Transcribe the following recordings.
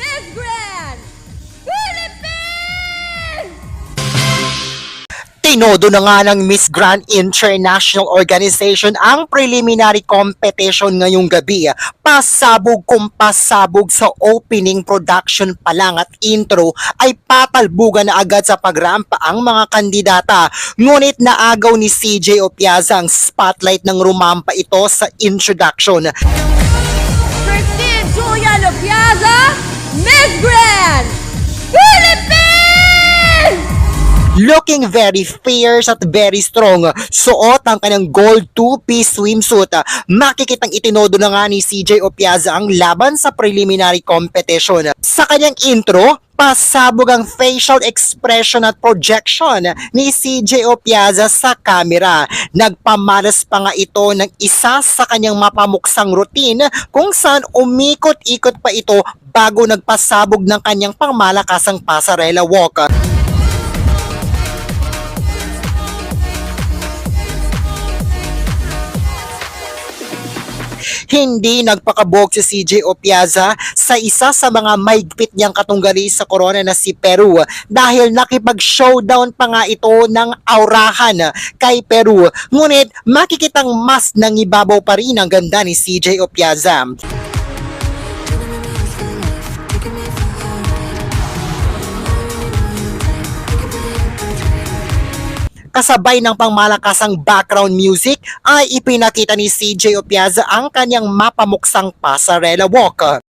Miss Grand Philippines! Tinodo na nga ng Miss Grand International Organization ang preliminary competition ngayong gabi. Pasabog kung pasabog sa opening production pa lang at intro ay patalbugan na agad sa pagrampa ang mga kandidata. Ngunit naagaw ni CJ Opiaza ang spotlight ng rumampa ito sa introduction. Christine Julia Lopiaza, Miss Grand Philippines! Looking very fierce at very strong. Suot ang kanyang gold two-piece swimsuit. Makikitang itinodo na nga ni CJ Opiaza ang laban sa preliminary competition. Sa kanyang intro, pasabog ang facial expression at projection ni CJ Opiaza sa camera. Nagpamalas pa nga ito ng isa sa kanyang mapamuksang routine kung saan umikot-ikot pa ito bago nagpasabog ng kanyang pangmalakasang pasarela walk. Hindi nagpakabog si CJ Opiaza sa isa sa mga maigpit niyang katunggali sa corona na si Peru dahil nakipag-showdown pa nga ito ng aurahan kay Peru. Ngunit makikitang mas nangibabaw pa rin ang ganda ni CJ Opiaza. Kasabay ng pangmalakasang background music ay ipinakita ni CJ Opiaza ang kanyang mapamuksang pasarela walk.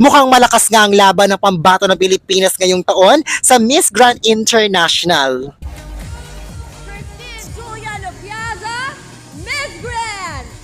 Mukhang malakas nga ang laban ng pambato ng Pilipinas ngayong taon sa Miss Grand International. Julia Lupiaza, Miss Grand!